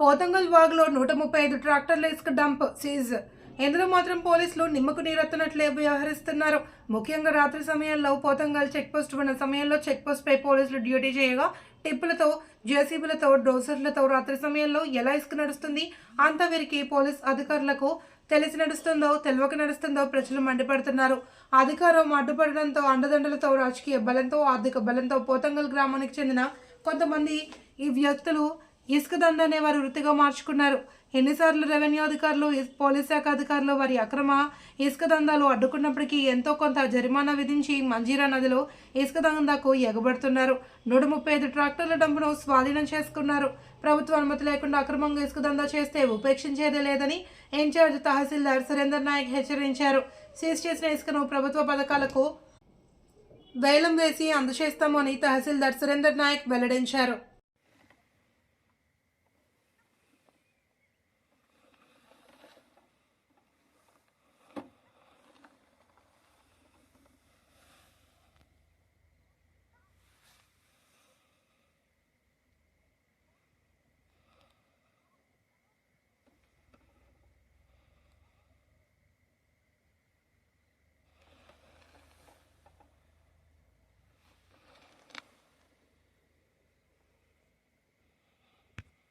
పోతంగల్ వాగ్లో నూట ముప్పై ఐదు ట్రాక్టర్ల ఇసుక డంప్ సీజ్. ఇందులో మాత్రం పోలీసులు నిమ్మకు నీరెత్తనట్లే వ్యవహరిస్తున్నారు. ముఖ్యంగా రాత్రి సమయంలో పోతంగల్ చెక్పోస్ట్ ఉన్న సమయంలో చెక్పోస్ట్పై పై పోలీసులు డ్యూటీ చేయగా టిప్పులతో జేసీబీలతో డోసర్లతో రాత్రి సమయంలో ఎలా ఇసుక నడుస్తుంది? అంత వీరికి పోలీస్ అధికారులకు తెలిసి నడుస్తుందో తెలియక నడుస్తుందో ప్రజలు మండిపడుతున్నారు. అధికారం అడ్డుపడడంతో అండదండలతో రాజకీయ బలంతో ఆర్థిక బలంతో పోతంగల్ గ్రామానికి చెందిన కొంతమంది ఈ వ్యక్తులు ఇసుక దందానే వారు వృత్తిగా మార్చుకున్నారు. ఎన్నిసార్లు రెవెన్యూ అధికారులు పోలీస్ శాఖ అధికారులు వారి అక్రమ ఇసుక దందాలు అడ్డుకున్నప్పటికీ ఎంతో కొంత జరిమానా విధించి మంజీరా నదిలో ఇసుక దందాకు ఎగబడుతున్నారు. నూట ముప్పై ఐదు ట్రాక్టర్ల డంపును స్వాధీనం చేసుకున్నారు. ప్రభుత్వ అనుమతి లేకుండా అక్రమంగా ఇసుక దందా చేస్తే ఉపేక్షించేదే లేదని ఇన్ఛార్జ్ తహసీల్దార్ సురేందర్ నాయక్ హెచ్చరించారు. సీజ్ చేసిన ఇసుకను ప్రభుత్వ పథకాలకు వేలం వేసి అందజేస్తామని తహసీల్దార్ సురేందర్ నాయక్ వెల్లడించారు.